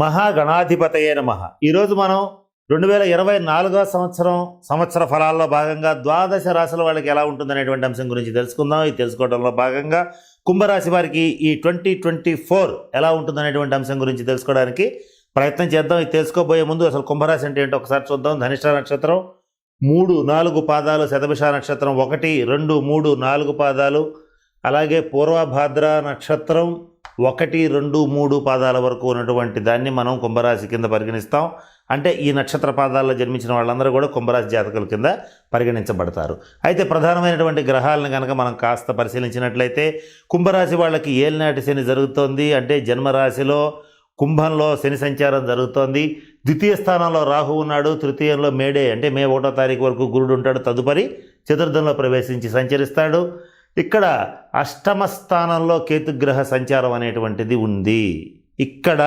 మహాగణాధిపతయే నమ. ఈరోజు మనం రెండు వేల ఇరవై నాలుగో సంవత్సరం సంవత్సర ఫలాల్లో భాగంగా ద్వాదశ రాశుల వాళ్ళకి ఎలా ఉంటుందనేటువంటి అంశం గురించి తెలుసుకుందాం. ఇది తెలుసుకోవడంలో భాగంగా కుంభరాశి వారికి ఈ ట్వంటీ ట్వంటీ ఫోర్ ఎలా ఉంటుందనేటువంటి అంశం గురించి తెలుసుకోవడానికి ప్రయత్నం చేద్దాం. ఇది తెలుసుకోబోయే ముందు అసలు కుంభరాశి అంటే ఏంటో ఒకసారి చూద్దాం. ధనిష్ట నక్షత్రం మూడు నాలుగు పాదాలు శతభిష నక్షత్రం ఒకటి రెండు మూడు నాలుగు పాదాలు అలాగే పూర్వభాద్ర నక్షత్రం ఒకటి రెండు మూడు పాదాల వరకు ఉన్నటువంటి దాన్ని మనం కుంభరాశి కింద పరిగణిస్తాం. అంటే ఈ నక్షత్ర పాదాల్లో జన్మించిన వాళ్ళందరూ కూడా కుంభరాశి జాతకుల కింద పరిగణించబడతారు. అయితే ప్రధానమైనటువంటి గ్రహాలను కనుక మనం కాస్త పరిశీలించినట్లయితే కుంభరాశి వాళ్ళకి ఏలినాటి శని జరుగుతోంది. అంటే జన్మరాశిలో కుంభంలో శని సంచారం జరుగుతోంది. ద్వితీయ స్థానంలో రాహు ఉన్నాడు. తృతీయంలో మేడే అంటే మే ఒకటో తారీఖు వరకు గురుడు ఉంటాడు. తదుపరి చతుర్థంలో ప్రవేశించి సంచరిస్తాడు. ఇక్కడ అష్టమ స్థానంలో కేతుగ్రహ సంచారం అనేటువంటిది ఉంది. ఇక్కడ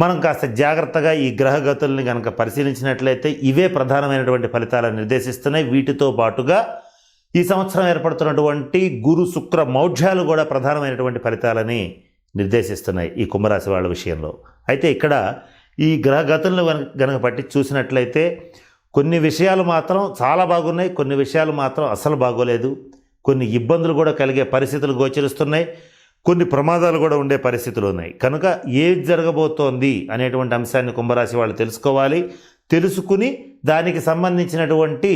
మనం కాస్త జాగ్రత్తగా ఈ గ్రహగతుల్ని కనుక పరిశీలించినట్లయితే ఇవే ప్రధానమైనటువంటి ఫలితాలను నిర్దేశిస్తున్నాయి. వీటితో పాటుగా ఈ సంవత్సరం ఏర్పడుతున్నటువంటి గురు శుక్ర మౌఢ్యాలు కూడా ప్రధానమైనటువంటి ఫలితాలని నిర్దేశిస్తున్నాయి ఈ కుంభరాశి వాళ్ళ విషయంలో. అయితే ఇక్కడ ఈ గ్రహగతులను గనక పట్టి చూసినట్లయితే కొన్ని విషయాలు మాత్రం చాలా బాగున్నాయి కొన్ని విషయాలు మాత్రం అసలు బాగోలేదు. కొన్ని ఇబ్బందులు కూడా కలిగే పరిస్థితులు గోచరిస్తున్నాయి. కొన్ని ప్రమాదాలు కూడా ఉండే పరిస్థితులు ఉన్నాయి. కనుక ఏది జరగబోతోంది అనేటువంటి అంశాన్ని కుంభరాశి వాళ్ళు తెలుసుకోవాలి. తెలుసుకుని దానికి సంబంధించినటువంటి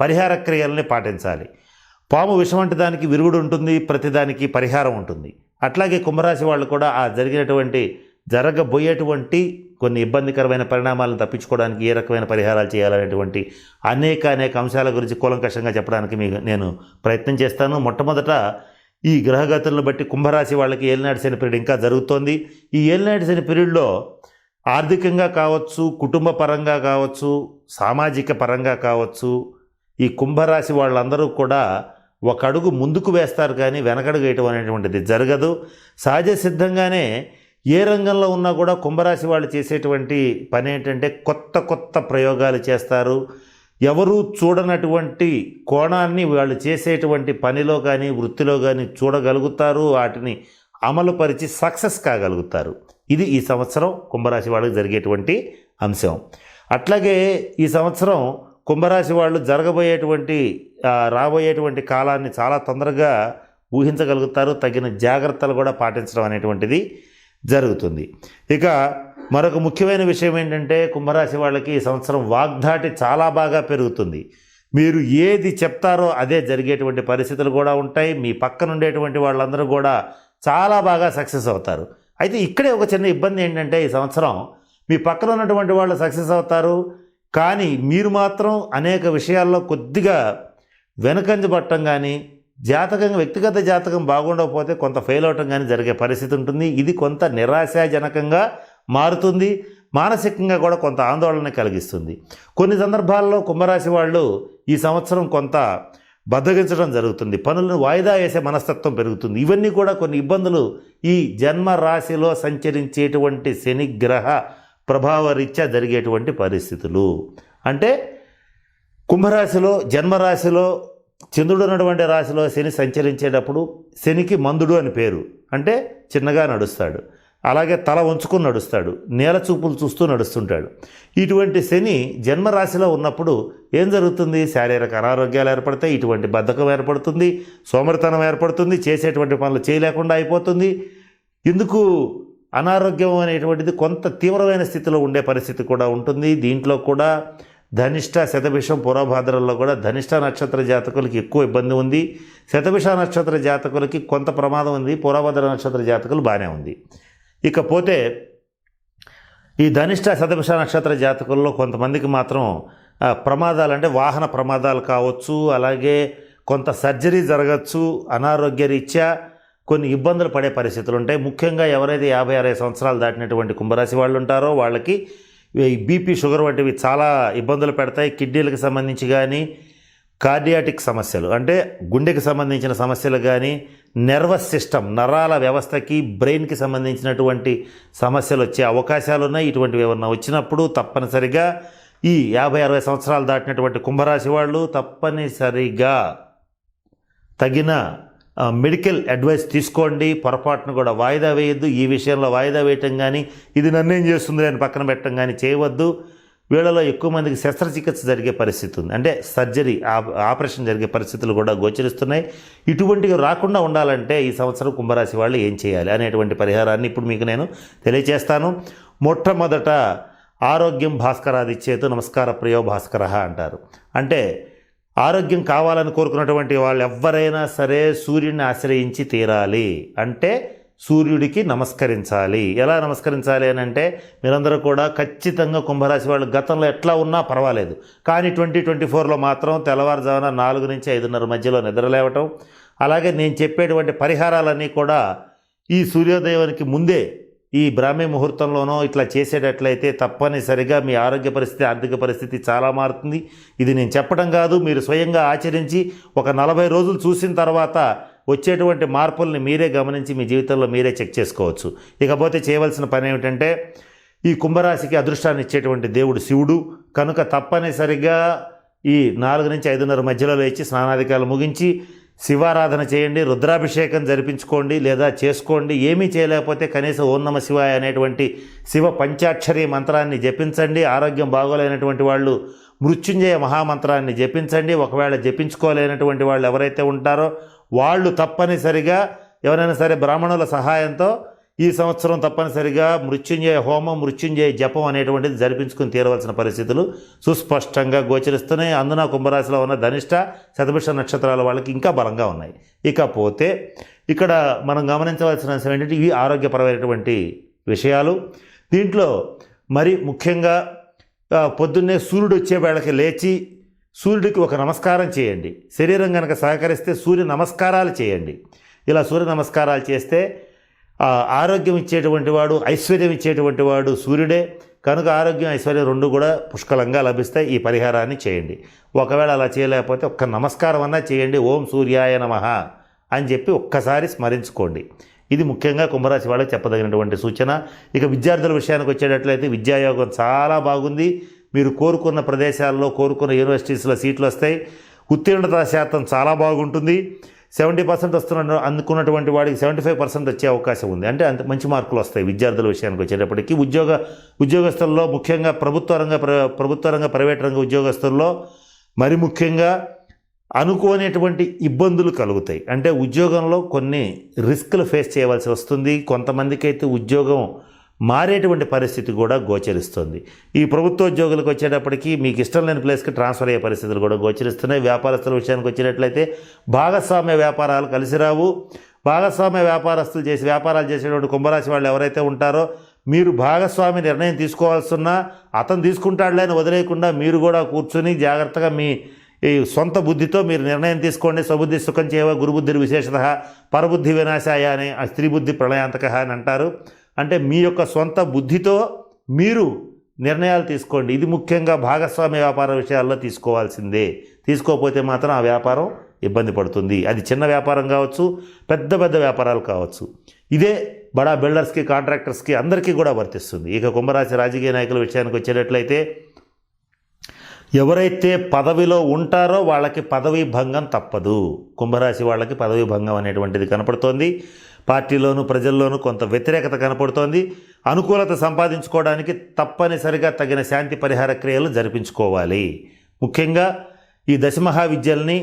పరిహార క్రియల్ని పాటించాలి. పాము విషం వంటి దానికి విరుగుడు ఉంటుంది ప్రతిదానికి పరిహారం ఉంటుంది. అట్లాగే కుంభరాశి వాళ్ళు కూడా ఆ జరిగినటువంటి జరగబోయేటువంటి కొన్ని ఇబ్బందికరమైన పరిణామాలను తప్పించుకోవడానికి ఏ రకమైన పరిహారాలు చేయాలనేటువంటి అనేక అనేక అంశాల గురించి కూలంకషంగా చెప్పడానికి మీకు నేను ప్రయత్నం చేస్తాను. మొట్టమొదట ఈ గ్రహగతులను బట్టి కుంభరాశి వాళ్ళకి ఏలినాటి శని పీరియడ్ ఇంకా జరుగుతోంది. ఈ ఏలినాటి శని పీరియడ్లో ఆర్థికంగా కావచ్చు కుటుంబ పరంగా కావచ్చు సామాజిక పరంగా కావచ్చు ఈ కుంభరాశి వాళ్ళందరూ కూడా ఒక అడుగు ముందుకు వేస్తారు కానీ వెనకడుగు వేయటం అనేటువంటిది జరగదు. సహజ సిద్ధంగానే ఏ రంగంలో ఉన్నా కూడా కుంభరాశి వాళ్ళు చేసేటువంటి పని ఏంటంటే కొత్త కొత్త ప్రయోగాలు చేస్తారు. ఎవరూ చూడనటువంటి కోణాన్ని వాళ్ళు చేసేటువంటి పనిలో కానీ వృత్తిలో కానీ చూడగలుగుతారు. వాటిని అమలుపరిచి సక్సెస్ కాగలుగుతారు. ఇది ఈ సంవత్సరం కుంభరాశి వాళ్ళకి జరిగేటువంటి అంశం. అట్లాగే ఈ సంవత్సరం కుంభరాశి వాళ్ళు జరగబోయేటువంటి రాబోయేటువంటి కాలాన్ని చాలా తొందరగా ఊహించగలుగుతారు. తగిన జాగ్రత్తలు కూడా పాటించడం అనేటువంటిది జరుగుతుంది. ఇక మరొక ముఖ్యమైన విషయం ఏంటంటే కుంభరాశి వాళ్ళకి ఈ సంవత్సరం వాగ్దాటి చాలా బాగా పెరుగుతుంది. మీరు ఏది చెప్తారో అదే జరిగేటువంటి పరిస్థితులు కూడా ఉంటాయి. మీ పక్కన ఉండేటువంటి వాళ్ళందరూ కూడా చాలా బాగా సక్సెస్ అవుతారు. అయితే ఇక్కడే ఒక చిన్న ఇబ్బంది ఏంటంటే ఈ సంవత్సరం మీ పక్కన ఉన్నటువంటి వాళ్ళు సక్సెస్ అవుతారు. కానీ మీరు మాత్రం అనేక విషయాల్లో కొద్దిగా వెనకంజబట్టం కానీ జాతకం వ్యక్తిగత జాతకం బాగుండకపోతే కొంత ఫెయిల్ అవటం కానీ జరిగే పరిస్థితి ఉంటుంది. ఇది కొంత నిరాశాజనకంగా మారుతుంది. మానసికంగా కూడా కొంత ఆందోళన కలిగిస్తుంది. కొన్ని సందర్భాల్లో కుంభరాశి వాళ్ళు ఈ సంవత్సరం కొంత బద్దగించడం జరుగుతుంది. పనులను వాయిదా వేసే మనస్తత్వం పెరుగుతుంది. ఇవన్నీ కూడా కొన్ని ఇబ్బందులు ఈ జన్మ రాశిలో సంచరించేటువంటి శనిగ్రహ ప్రభావరీత్యా జరిగేటువంటి పరిస్థితులు. అంటే కుంభరాశిలో జన్మరాశిలో చంద్రుడు ఉన్నటువంటి రాశిలో శని సంచరించేటప్పుడు శనికి మందుడు అని పేరు. అంటే చిన్నగా నడుస్తాడు. అలాగే తల వంచుకొని నడుస్తాడు. నేల చూపులు చూస్తూ నడుస్తుంటాడు. ఇటువంటి శని జన్మరాశిలో ఉన్నప్పుడు ఏం జరుగుతుంది? శారీరక అనారోగ్యాలు ఏర్పడతాయి ఇటువంటి బద్ధకం ఏర్పడుతుంది సోమరితనం ఏర్పడుతుంది చేసేటువంటి పనులు చేయలేకుండా అయిపోతుంది. ఎందుకు అనారోగ్యం అనేటువంటిది కొంత తీవ్రమైన స్థితిలో ఉండే పరిస్థితి కూడా ఉంటుంది. దీంట్లో కూడా ధనిష్ట శతభిషం పూర్వభాద్రల్లో కూడా ధనిష్ట నక్షత్ర జాతకులకి ఎక్కువ ఇబ్బంది ఉంది. శతభిష నక్షత్ర జాతకులకి కొంత ప్రమాదం ఉంది. పూర్వభద్ర నక్షత్ర జాతకులు బాగానే ఉంది. ఇకపోతే ఈ ధనిష్ట శతభిష నక్షత్ర జాతకుల్లో కొంతమందికి మాత్రం ప్రమాదాలు అంటే వాహన ప్రమాదాలు కావచ్చు అలాగే కొంత సర్జరీ జరగచ్చు అనారోగ్య రీత్యా కొన్ని ఇబ్బందులు పడే పరిస్థితులు ఉంటాయి. ముఖ్యంగా ఎవరైతే యాభై అరవై సంవత్సరాలు దాటినటువంటి కుంభరాశి వాళ్ళు ఉంటారో వాళ్ళకి బీపీ షుగర్ వంటివి చాలా ఇబ్బందులు పెడతాయి. కిడ్నీలకు సంబంధించి కానీ కార్డియాటిక్ సమస్యలు అంటే గుండెకి సంబంధించిన సమస్యలు కానీ నర్వస్ సిస్టమ్ నరాల వ్యవస్థకి బ్రెయిన్కి సంబంధించినటువంటి సమస్యలు వచ్చే అవకాశాలు ఉన్నాయి. ఇటువంటివి ఏమన్నా వచ్చినప్పుడు తప్పనిసరిగా ఈ యాభై అరవై సంవత్సరాలు దాటినటువంటి కుంభరాశి వాళ్ళు తప్పనిసరిగా తగిన మెడికల్ అడ్వైస్ తీసుకోండి పొరపాటును కూడా వాయిదా వేయొద్దు. ఈ విషయంలో వాయిదా వేయటం కానీ ఇది నన్నేం చేస్తుంది అని పక్కన పెట్టడం కానీ చేయవద్దు. వీళ్ళలో ఎక్కువ మందికి శస్త్రచికిత్స జరిగే పరిస్థితి ఉంది. అంటే సర్జరీ ఆపరేషన్ జరిగే పరిస్థితులు కూడా గోచరిస్తున్నాయి. ఇటువంటివి రాకుండా ఉండాలంటే ఈ సంవత్సరం కుంభరాశి వాళ్ళు ఏం చేయాలి అనేటువంటి పరిహారాన్ని ఇప్పుడు మీకు నేను తెలియజేస్తాను మొట్టమొదట ఆరోగ్యం భాస్కరాదిచ్చేతు నమస్కార ప్రియో భాస్కర అంటారు. అంటే ఆరోగ్యం కావాలని కోరుకున్నటువంటి వాళ్ళు ఎవరైనా సరే సూర్యుడిని ఆశ్రయించి తీరాలి. అంటే సూర్యుడికి నమస్కరించాలి. ఎలా నమస్కరించాలి అని అంటే మీరందరూ కూడా ఖచ్చితంగా కుంభరాశి వాళ్ళు గతంలో ఎట్లా ఉన్నా పర్వాలేదు. కానీ ట్వంటీ ట్వంటీ ఫోర్లో మాత్రం తెల్లవారుజామున నాలుగు నుంచి ఐదున్నర మధ్యలో నిద్రలేవటం అలాగే నేను చెప్పేటువంటి పరిహారాలన్నీ కూడా ఈ సూర్యోదయానికి ముందే ఈ బ్రాహ్మీ ముహూర్తంలోనో ఇట్లా చేసేటట్లయితే తప్పనిసరిగా మీ ఆరోగ్య పరిస్థితి ఆర్థిక పరిస్థితి చాలా మారుతుంది. ఇది నేను చెప్పడం కాదు మీరు స్వయంగా ఆచరించి ఒక నలభై రోజులు చూసిన తర్వాత వచ్చేటువంటి మార్పుల్ని మీరే గమనించి మీ జీవితంలో మీరే చెక్ చేసుకోవచ్చు. ఇకపోతే చేయవలసిన పని ఏమిటంటే ఈ కుంభరాశికి అదృష్టాన్ని ఇచ్చేటువంటి దేవుడు శివుడు. కనుక తప్పనిసరిగా ఈ నాలుగు నుంచి ఐదున్నర మధ్యలో లేచి స్నానాధికారులు ముగించి శివారాధన చేయండి రుద్రాభిషేకం జరిపించుకోండి లేదా చేసుకోండి ఏమీ చేయలేకపోతే కనీసం ఓం నమ శివాయ అనేటువంటి శివ పంచాక్షరి మంత్రాన్ని జపించండి ఆరోగ్యం బాగోలేనటువంటి వాళ్ళు మృత్యుంజయ మహామంత్రాన్ని జపించండి ఒకవేళ జపించుకోలేనటువంటి వాళ్ళు ఎవరైతే ఉంటారో వాళ్ళు తప్పనిసరిగా ఎవరైనా సరే బ్రాహ్మణుల సహాయంతో ఈ సంవత్సరం తప్పనిసరిగా మృత్యుంజయ హోమం మృత్యుంజయ జపం అనేటువంటిది జరిపించుకుని తీరవలసిన పరిస్థితులు సుస్పష్టంగా గోచరిస్తున్నాయి. అందున కుంభరాశిలో ఉన్న ధనిష్ట శతభిష నక్షత్రాల వాళ్ళకి ఇంకా బలంగా ఉన్నాయి. ఇకపోతే ఇక్కడ మనం గమనించవలసిన అంశం ఏంటంటే ఇవి ఆరోగ్యపరమైనటువంటి విషయాలు. దీంట్లో మరి ముఖ్యంగా పొద్దున్నే సూర్యుడు వచ్చే వేళకి లేచి సూర్యుడికి ఒక నమస్కారం చేయండి. శరీరం కనుక సహకరిస్తే సూర్య నమస్కారాలు చేయండి. ఇలా సూర్య నమస్కారాలు చేస్తే ఆరోగ్యం ఇచ్చేటువంటి వాడు ఐశ్వర్యం ఇచ్చేటువంటి వాడు సూర్యుడే. కనుక ఆరోగ్యం ఐశ్వర్యం రెండు కూడా పుష్కలంగా లభిస్తాయి. ఈ పరిహారాన్ని చేయండి. ఒకవేళ అలా చేయలేకపోతే ఒక్క నమస్కారం అన్నా చేయండి. ఓం సూర్యాయ నమ అని చెప్పి ఒక్కసారి స్మరించుకోండి. ఇది ముఖ్యంగా కుంభరాశి వాళ్ళకి చెప్పదగినటువంటి సూచన. ఇక విద్యార్థుల విషయానికి వచ్చేటట్లయితే విద్యాయోగం చాలా బాగుంది. మీరు కోరుకున్న ప్రదేశాల్లో కోరుకున్న యూనివర్సిటీస్లో సీట్లు వస్తాయి. ఉత్తీర్ణత శాతం చాలా బాగుంటుంది. సెవెంటీ పర్సెంట్ వస్తున్న అందుకున్నటువంటి వాడికి సెవెంటీ ఫైవ్ పర్సెంట్ వచ్చే అవకాశం ఉంది. అంటే అంత మంచి మార్కులు వస్తాయి విద్యార్థుల విషయానికి వచ్చేటప్పటికి. ఉద్యోగ ఉద్యోగస్తుల్లో ముఖ్యంగా ప్రభుత్వ రంగ ప్ర- ప్రభుత్వ రంగ ప్రైవేట్ రంగ ఉద్యోగస్తుల్లో మరి ముఖ్యంగా అనుకోనేటువంటి ఇబ్బందులు కలుగుతాయి. అంటే ఉద్యోగంలో కొన్ని రిస్కులు ఫేస్ చేయవలసి వస్తుంది. కొంతమందికి అయితే ఉద్యోగం మారేటువంటి పరిస్థితి కూడా గోచరిస్తుంది. ఈ ప్రభుత్వ ఉద్యోగులకు వచ్చేటప్పటికి మీకు ఇష్టం లేని ప్లేస్కి ట్రాన్స్ఫర్ అయ్యే పరిస్థితులు కూడా గోచరిస్తున్నాయి. వ్యాపారస్తుల విషయానికి వచ్చినట్లయితే భాగస్వామ్య వ్యాపారాలు కలిసి రావు. భాగస్వామ్య వ్యాపారస్తులు చేసి వ్యాపారాలు చేసేటువంటి కుంభరాశి వాళ్ళు ఎవరైతే ఉంటారో మీరు భాగస్వామి నిర్ణయం తీసుకోవాల్సిన అతను తీసుకుంటాడులే అని వదిలేయకుండా మీరు కూడా కూర్చుని జాగ్రత్తగా మీ ఈ సొంత బుద్ధితో మీరు నిర్ణయం తీసుకోండి. స్వబుద్ధి సుఖం చేయవ గురుబుద్ధి విశేషత పరబుద్ధి వినాశాయ అని ఆ స్త్రీ బుద్ధి ప్రళయాంతక అని అంటారు. అంటే మీ యొక్క సొంత బుద్ధితో మీరు నిర్ణయాలు తీసుకోండి. ఇది ముఖ్యంగా భాగస్వామ్య వ్యాపార విషయాల్లో తీసుకోవాల్సిందే. తీసుకోకపోతే మాత్రం ఆ వ్యాపారం ఇబ్బంది పడుతుంది. అది చిన్న వ్యాపారం కావచ్చు పెద్ద పెద్ద వ్యాపారాలు కావచ్చు. ఇదే బడా బిల్డర్స్కి కాంట్రాక్టర్స్కి అందరికీ కూడా వర్తిస్తుంది. ఇక కుంభరాశి రాజకీయ నాయకుల విషయానికి వచ్చేటట్లయితే ఎవరైతే పదవిలో ఉంటారో వాళ్ళకి పదవీ భంగం తప్పదు. కుంభరాశి వాళ్ళకి పదవీ భంగం అనేటువంటిది కనపడుతోంది. పార్టీలోనూ ప్రజల్లోనూ కొంత వ్యతిరేకత కనపడుతోంది. అనుకూలత సంపాదించుకోవడానికి తప్పనిసరిగా తగిన శాంతి పరిహార క్రియలు జరిపించుకోవాలి. ముఖ్యంగా ఈ దశమహావిద్యల్ని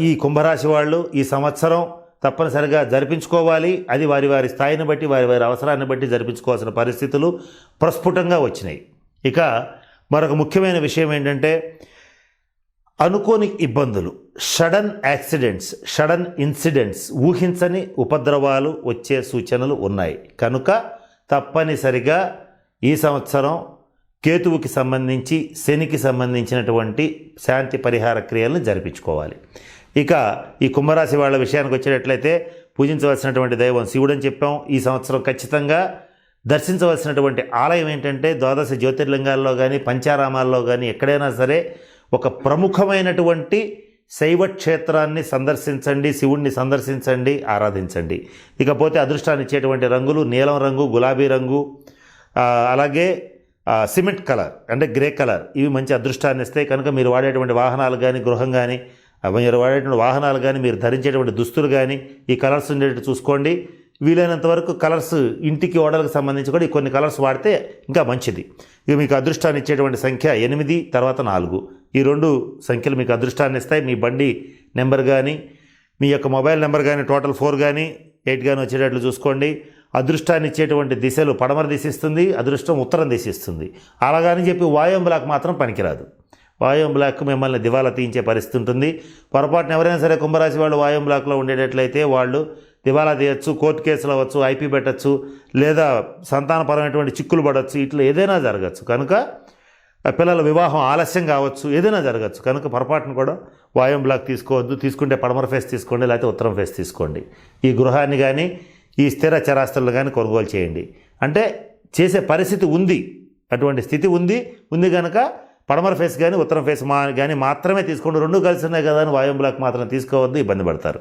ఈ కుంభరాశి వాళ్ళు ఈ సంవత్సరం తప్పనిసరిగా జరిపించుకోవాలి. అది వారి వారి స్థాయిని బట్టి వారి వారి అవసరాన్ని బట్టి జరిపించుకోవాల్సిన పరిస్థితులు ప్రస్ఫుటంగా వచ్చినాయి. ఇక మరొక ముఖ్యమైన విషయం ఏంటంటే అనుకోని ఇబ్బందులు. షడన్ యాక్సిడెంట్స్ షడన్ ఇన్సిడెంట్స్ ఊహించని ఉపద్రవాలు వచ్చే సూచనలు ఉన్నాయి. కనుక తప్పనిసరిగా ఈ సంవత్సరం కేతువుకి సంబంధించి శనికి సంబంధించినటువంటి శాంతి పరిహార క్రియలను జరిపించుకోవాలి. ఇక ఈ కుంభరాశి వాళ్ళ విషయానికి వచ్చేటట్లయితే పూజించవలసినటువంటి దైవం శివుడని చెప్పాం. ఈ సంవత్సరం ఖచ్చితంగా దర్శించవలసినటువంటి ఆలయం ఏంటంటే ద్వాదశ జ్యోతిర్లింగాల్లో కానీ పంచారామాల్లో కానీ ఎక్కడైనా సరే ఒక ప్రముఖమైనటువంటి శైవ క్షేత్రాన్ని సందర్శించండి శివుణ్ణి సందర్శించండి ఆరాధించండి. ఇకపోతే అదృష్టాన్ని ఇచ్చేటువంటి రంగులు నీలం రంగు గులాబీ రంగు అలాగే సిమెంట్ కలర్ అంటే గ్రే కలర్. ఇవి మంచి అదృష్టాన్ని ఇస్తాయి. కనుక మీరు వాడేటువంటి వాహనాలు కానీ గృహం కానీ మీరు వాడేటువంటి వాహనాలు కానీ మీరు ధరించేటువంటి దుస్తులు కానీ ఈ కలర్స్ ఉండేటట్టు చూసుకోండి. వీలైనంత వరకు కలర్స్ ఇంటికి ఓడలకు సంబంధించి కూడా ఈ కొన్ని కలర్స్ వాడితే ఇంకా మంచిది. ఇక మీకు అదృష్టాన్ని ఇచ్చేటువంటి సంఖ్య ఎనిమిది తర్వాత నాలుగు. ఈ రెండు సంఖ్యలు మీకు అదృష్టాన్ని ఇస్తాయి. మీ బండి నెంబర్ కానీ మీ యొక్క మొబైల్ నెంబర్ కానీ టోటల్ ఫోర్ కానీ ఎయిట్ కానీ వచ్చేటట్లు చూసుకోండి. అదృష్టాన్ని ఇచ్చేటువంటి దిశలు పడమర దిశిస్తుంది అదృష్టం ఉత్తరం దిశిస్తుంది. అలాగని చెప్పి వాయుం బ్లాక్ మాత్రం పనికిరాదు. వాయుం బ్లాక్ మిమ్మల్ని దివాలా తీయించే పరిస్థితి ఉంటుంది. పొరపాటున ఎవరైనా సరే కుంభరాశి వాళ్ళు వాయుం బ్లాక్లో ఉండేటట్లయితే వాళ్ళు దివాలా తీయచ్చు కోర్టు కేసులు అవ్వచ్చు ఐపీ పెట్టచ్చు లేదా సంతానపరమైనటువంటి చిక్కులు పడవచ్చు ఇట్లా ఏదైనా జరగచ్చు. కనుక పిల్లల వివాహం ఆలస్యం కావచ్చు ఏదైనా జరగచ్చు. కనుక పొరపాటును కూడా వాయుం బ్లాక్ తీసుకోవద్దు. తీసుకుంటే పడమర ఫేస్ తీసుకోండి లేకపోతే ఉత్తరం ఫేస్ తీసుకోండి. ఈ గృహాన్ని కానీ ఈ స్థిర చరాస్తులను కానీ కొనుగోలు చేయండి. అంటే చేసే పరిస్థితి ఉంది. అటువంటి స్థితి ఉంది. ఉంది కనుక పడమర ఫేస్ కానీ ఉత్తరం ఫేస్ మా కానీ మాత్రమే తీసుకోండి. రెండు కలిసి ఉన్నాయి కదా అని వాయుం బ్లాక్ మాత్రం తీసుకోవద్దు ఇబ్బంది పడతారు.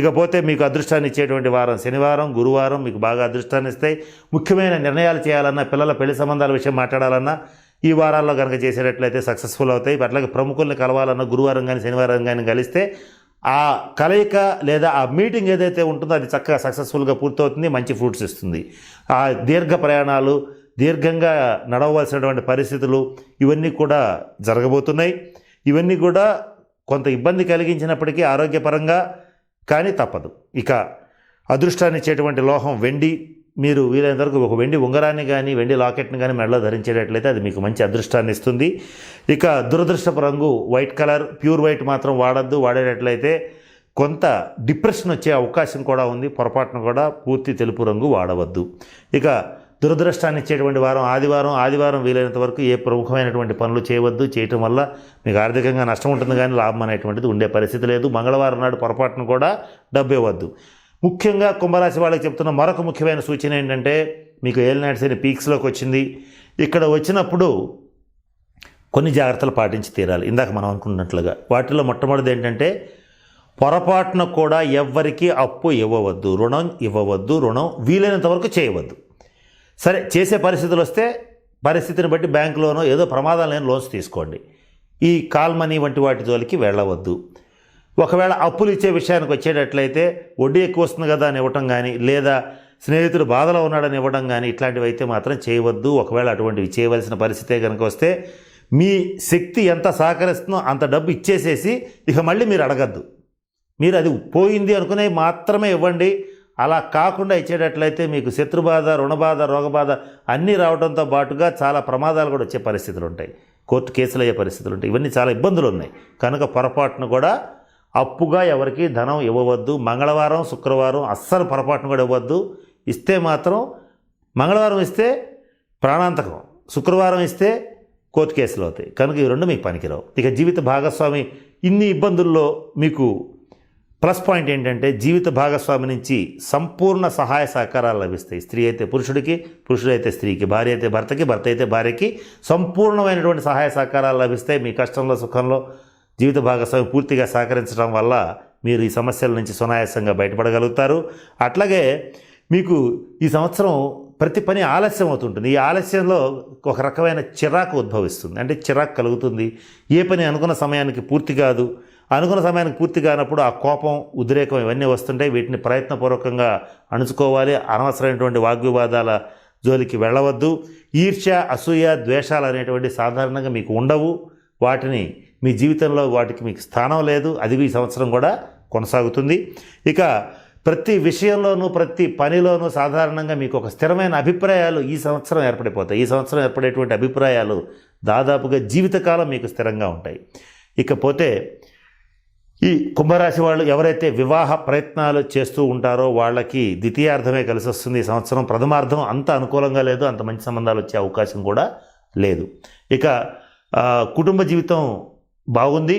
ఇకపోతే మీకు అదృష్టాన్ని ఇచ్చేటువంటి వారం శనివారం గురువారం మీకు బాగా అదృష్టాన్ని ఇస్తాయి. ముఖ్యమైన నిర్ణయాలు చేయాలన్నా పిల్లల పెళ్ళి సంబంధాల విషయం మాట్లాడాలన్నా ఈ వారాల్లో కనుక చేసేటట్లయితే సక్సెస్ఫుల్ అవుతాయి. అట్లాగే ప్రముఖుల్ని కలవాలన్నా గురువారం కానీ శనివారం కానీ కలిస్తే ఆ కలయిక లేదా ఆ మీటింగ్ ఏదైతే ఉంటుందో అది చక్కగా సక్సెస్ఫుల్గా పూర్తవుతుంది మంచి ఫ్రూట్స్ ఇస్తుంది. ఆ దీర్ఘ ప్రయాణాలు దీర్ఘంగా నడవలసినటువంటి పరిస్థితులు ఇవన్నీ కూడా జరగబోతున్నాయి. ఇవన్నీ కూడా కొంత ఇబ్బంది కలిగించినప్పటికీ ఆరోగ్యపరంగా కానీ తప్పదు. ఇక అదృష్టాన్ని ఇచ్చేటువంటి లోహం వెండి మీరు వీలైనంత వరకు ఒక వెండి ఉంగరాన్ని కానీ వెండి లాకెట్ని కానీ మెడలో ధరించేటట్లయితే అది మీకు మంచి అదృష్టాన్ని ఇస్తుంది. ఇక దురదృష్టపు రంగు వైట్ కలర్ ప్యూర్ వైట్ మాత్రం వాడద్దు. వాడేటట్లయితే కొంత డిప్రెషన్ వచ్చే అవకాశం కూడా ఉంది. పొరపాటున కూడా పూర్తి తెలుపు రంగు వాడవద్దు. ఇక దురదృష్టాన్ని ఇచ్చేటువంటి వారం ఆదివారం ఆదివారం వీలైనంత వరకు ఏ ప్రముఖమైనటువంటి పనులు చేయవద్దు. చేయటం వల్ల మీకు ఆర్థికంగా నష్టం ఉంటుంది కానీ లాభం అనేటువంటిది ఉండే పరిస్థితి లేదు. మంగళవారం నాడు పొరపాటును కూడా డబ్బు ఇవ్వద్దు ముఖ్యంగా కుంభరాశి వాళ్ళకి చెప్తున్న మరొక ముఖ్యమైన సూచన ఏంటంటే మీకు ఏలినాటి శని పీక్స్లోకి వచ్చింది. ఇక్కడ వచ్చినప్పుడు కొన్ని జాగ్రత్తలు పాటించి తీరాలి. ఇందాక మనం అనుకున్నట్లుగా. వాటిలో మొట్టమొదటిది ఏంటంటే పొరపాటున కూడా ఎవ్వరికీ అప్పు ఇవ్వవద్దు. రుణం ఇవ్వవద్దు. రుణం వీలైనంత వరకు చేయవద్దు. సరే చేసే పరిస్థితులు వస్తే పరిస్థితిని బట్టి బ్యాంకులోనో ఏదో ప్రమాదం లేని లోన్స్ తీసుకోండి. ఈ కాల్ మనీ వంటి వాటి జోలికి వెళ్ళవద్దు. ఒకవేళ అప్పులు ఇచ్చే విషయానికి వచ్చేటట్లయితే వడ్డీ ఎక్కువ వస్తుంది కదా అని ఇవ్వటం కానీ లేదా స్నేహితుడు బాధలో ఉన్నాడని ఇవ్వడం కానీ ఇట్లాంటివి అయితే మాత్రం చేయవద్దు. ఒకవేళ అటువంటివి చేయవలసిన పరిస్థితే కనుక వస్తే మీ శక్తి ఎంత సహకరిస్తుందో అంత డబ్బు ఇచ్చేసేసి ఇక మళ్ళీ మీరు అడగద్దు. మీరు అది పోయింది అనుకునే మాత్రమే ఇవ్వండి. అలా కాకుండా ఇచ్చేటట్లయితే మీకు శత్రుబాధ రుణబాధ రోగబాధ అన్నీ రావడంతో పాటుగా చాలా ప్రమాదాలు కూడా వచ్చే పరిస్థితులు ఉంటాయి కోర్టు కేసులు అయ్యే పరిస్థితులు ఉంటాయి ఇవన్నీ చాలా ఇబ్బందులు ఉన్నాయి కనుక పొరపాటును కూడా అప్పుగా ఎవరికి ధనం ఇవ్వవద్దు. మంగళవారం శుక్రవారం అస్సలు పొరపాటును కూడా ఇవ్వద్దు ఇస్తే మాత్రం మంగళవారం ఇస్తే ప్రాణాంతకం. శుక్రవారం ఇస్తే కోర్టు కేసులు అవుతాయి. కనుక ఈ రెండు మీకు పనికిరావు. ఇక జీవిత భాగస్వామి ఇన్ని ఇబ్బందుల్లో మీకు ప్లస్ పాయింట్ ఏంటంటే జీవిత భాగస్వామి నుంచి సంపూర్ణ సహాయ సహకారాలు లభిస్తాయి. స్త్రీ అయితే పురుషుడికి పురుషుడు అయితే స్త్రీకి భార్య అయితే భర్తకి భర్త అయితే భార్యకి సంపూర్ణమైనటువంటి సహాయ సహకారాలు లభిస్తాయి. మీ కష్టంలో సుఖంలో జీవిత భాగస్వామి పూర్తిగా సహకరించడం వల్ల మీరు ఈ సమస్యల నుంచి సునాయాసంగా బయటపడగలుగుతారు. అట్లాగే మీకు ఈ సంవత్సరం ప్రతి పని ఆలస్యం అవుతుంటుంది. ఈ ఆలస్యంలో ఒక రకమైన చిరాకు ఉద్భవిస్తుంది. అంటే చిరాకు కలుగుతుంది. ఏ పని అనుకున్న సమయానికి పూర్తి కాదు. అనుకున్న సమయానికి పూర్తి కానప్పుడు ఆ కోపం ఉద్రేకం ఇవన్నీ వస్తుంటాయి. వీటిని ప్రయత్నపూర్వకంగా అణుచుకోవాలి. అనవసరమైనటువంటి వాగ్వివాదాల జోలికి వెళ్ళవద్దు. ఈర్ష్య అసూయ ద్వేషాలు అనేటువంటి సాధారణంగా మీకు ఉండవు. వాటిని మీ జీవితంలో వాటికి మీకు స్థానం లేదు. అది ఈ సంవత్సరం కూడా కొనసాగుతుంది. ఇక ప్రతి విషయంలోనూ ప్రతి పనిలోనూ సాధారణంగా మీకు ఒక స్థిరమైన అభిప్రాయాలు ఈ సంవత్సరం ఏర్పడిపోతాయి. ఈ సంవత్సరం ఏర్పడేటువంటి అభిప్రాయాలు దాదాపుగా జీవితకాలం మీకు స్థిరంగా ఉంటాయి. ఇకపోతే ఈ కుంభరాశి వాళ్ళు ఎవరైతే వివాహ ప్రయత్నాలు చేస్తూ ఉంటారో వాళ్ళకి ద్వితీయార్థమే కలిసి వస్తుంది. ఈ సంవత్సరం ప్రథమార్థం అంత అనుకూలంగా లేదు అంత మంచి సంబంధాలు వచ్చే అవకాశం కూడా లేదు. ఇక కుటుంబ జీవితం బాగుంది.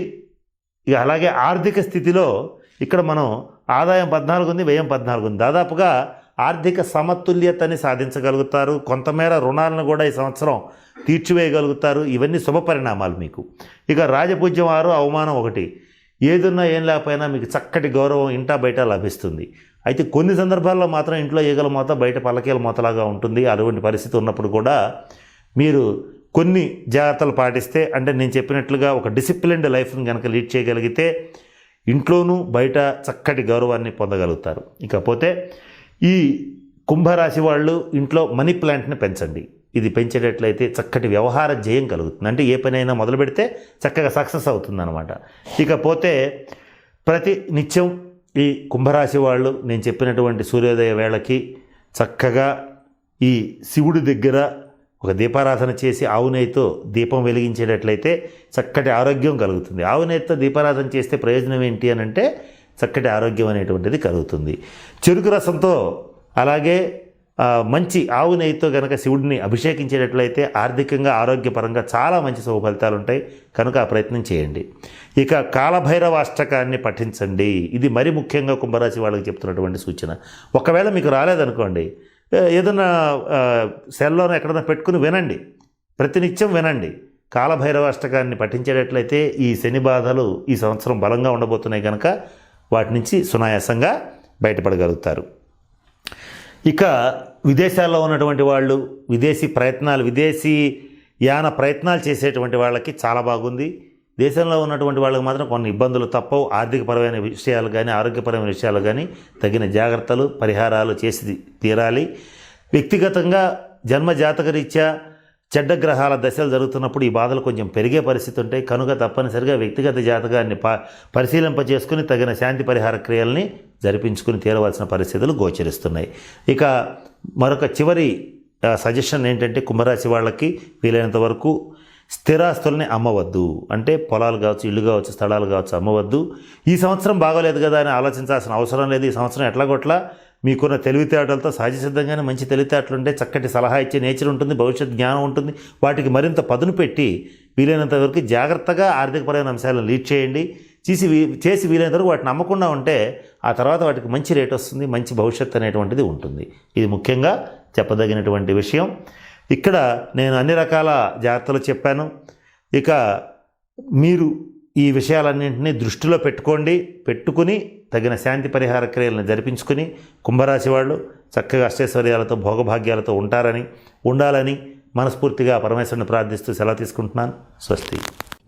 ఇక అలాగే ఆర్థిక స్థితిలో ఇక్కడ మనం ఆదాయం పద్నాలుగు ఉంది వ్యయం పద్నాలుగు ఉంది. దాదాపుగా ఆర్థిక సమతుల్యతని సాధించగలుగుతారు. కొంతమేర రుణాలను కూడా ఈ సంవత్సరం తీర్చివేయగలుగుతారు. ఇవన్నీ శుభ పరిణామాలు మీకు. ఇక రాజపూజ్యం ఆరు అవమానం ఒకటి. ఏదున్నా ఏం లేకపోయినా మీకు చక్కటి గౌరవం ఇంటా బయట లభిస్తుంది. అయితే కొన్ని సందర్భాల్లో మాత్రం ఇంట్లో ఈగల మూత బయట పల్లకీల మూతలాగా ఉంటుంది. అటువంటి పరిస్థితి ఉన్నప్పుడు కూడా మీరు కొన్ని జాగ్రత్తలు పాటిస్తే అంటే నేను చెప్పినట్లుగా ఒక డిసిప్లిన్డ్ లైఫ్ని కనుక లీడ్ చేయగలిగితే ఇంట్లోనూ బయట చక్కటి గౌరవాన్ని పొందగలుగుతారు. ఇకపోతే ఈ కుంభరాశి వాళ్ళు ఇంట్లో మనీ ప్లాంట్ని పెంచండి. ఇది పెంచేటట్లయితే చక్కటి వ్యవహార జయం కలుగుతుంది. అంటే ఏ పనైనా మొదలు పెడితే చక్కగా సక్సెస్ అవుతుందన్నమాట. ఇకపోతే ప్రతి నిత్యం ఈ కుంభరాశి వాళ్ళు నేను చెప్పినటువంటి సూర్యోదయ వేళకి చక్కగా ఈ శివుడి దగ్గర ఒక దీపారాధన చేసి ఆవు నెయ్యితో దీపం వెలిగించేటట్లయితే చక్కటి ఆరోగ్యం కలుగుతుంది. ఆవు నెయ్యితో దీపారాధన చేస్తే ప్రయోజనం ఏంటి అని అంటే చక్కటి ఆరోగ్యం అనేటువంటిది కలుగుతుంది. చెరుకు రసంతో అలాగే మంచి ఆవు నెయ్యితో గనక శివుడిని అభిషేకించేటట్లయితే ఆర్థికంగా ఆరోగ్యపరంగా చాలా మంచి శుభ ఫలితాలు ఉంటాయి కనుక ఆ ప్రయత్నం చేయండి. ఇక కాలభైరవ అష్టకాన్ని పఠించండి. ఇది మరి ముఖ్యంగా కుంభరాశి వాళ్ళకి చెప్తున్నటువంటి సూచన. ఒకవేళ మీకు రాలేదనుకోండి ఏదైనా సెల్లోనో ఎక్కడైనా పెట్టుకుని వినండి. ప్రతినిత్యం వినండి. కాలభైరవ అష్టకాన్ని పఠించేటట్లయితే ఈ శని బాధలు ఈ సంవత్సరం బలంగా ఉండబోతున్నాయి కనుక వాటి నుంచి సునాయాసంగా బయటపడగలుగుతారు. ఇక విదేశాల్లో ఉన్నటువంటి వాళ్ళు విదేశీ ప్రయత్నాలు విదేశీ యాన ప్రయత్నాలు చేసేటువంటి వాళ్ళకి చాలా బాగుంది. దేశంలో ఉన్నటువంటి వాళ్ళకి మాత్రం కొన్ని ఇబ్బందులు తప్పవు. ఆర్థికపరమైన విషయాలు కానీ ఆరోగ్యపరమైన విషయాలు కానీ తగిన జాగ్రత్తలు పరిహారాలు చేసి తీరాలి. వ్యక్తిగతంగా జన్మ జాతకరీత్యా చెడ్డ గ్రహాల దశలు జరుగుతున్నప్పుడు ఈ బాధలు కొంచెం పెరిగే పరిస్థితి ఉంటాయి. కనుక తప్పనిసరిగా వ్యక్తిగత జాతకాన్ని ప పరిశీలింప చేసుకుని తగిన శాంతి పరిహార క్రియల్ని జరిపించుకుని తీరవలసిన పరిస్థితులు గోచరిస్తున్నాయి. ఇక మరొక చివరి సజెషన్ ఏంటంటే కుంభరాశి వాళ్ళకి వీలైనంత వరకు స్థిరాస్తుల్ని అమ్మవద్దు. అంటే పొలాలు కావచ్చు ఇల్లు కావచ్చు స్థలాలు కావచ్చు అమ్మవద్దు. ఈ సంవత్సరం బాగోలేదు కదా అని ఆలోచించాల్సిన అవసరం లేదు. ఈ సంవత్సరం ఎట్లాగొట్లా మీకున్న తెలివితేటలతో సహజ సిద్ధంగానే మంచి తెలివితేటలు ఉంటే చక్కటి సలహా ఇచ్చే నేచర్ ఉంటుంది భవిష్యత్ జ్ఞానం ఉంటుంది. వాటికి మరింత పదును పెట్టి వీలైనంత వరకు జాగ్రత్తగా ఆర్థికపరమైన అంశాలను లీడ్ చేయండి. చేసి చేసి వీలైనంత వరకు వాటిని నమ్మకుండా ఉంటే ఆ తర్వాత వాటికి మంచి రేట్ వస్తుంది మంచి భవిష్యత్తు అనేటువంటిది ఉంటుంది. ఇది ముఖ్యంగా చెప్పదగినటువంటి విషయం. ఇక్కడ నేను అన్ని రకాల జాగ్రత్తలు చెప్పాను. ఇక మీరు ఈ విషయాలన్నింటినీ దృష్టిలో పెట్టుకోండి పెట్టుకుని తగిన శాంతి పరిహార క్రియలను జరిపించుకుని కుంభరాశి వాళ్ళు చక్కగా అష్టైశ్వర్యాలతో భోగభాగ్యాలతో ఉంటారని ఉండాలని మనస్ఫూర్తిగా పరమేశ్వరుని ప్రార్థిస్తూ సెలవు తీసుకుంటున్నాను. స్వస్తి.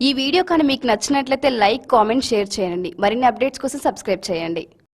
ఈ వీడియో కానీ మీకు నచ్చినట్లయితే లైక్ కామెంట్ షేర్ చేయండి. మరిన్ని అప్డేట్స్ కోసం సబ్స్క్రైబ్ చేయండి.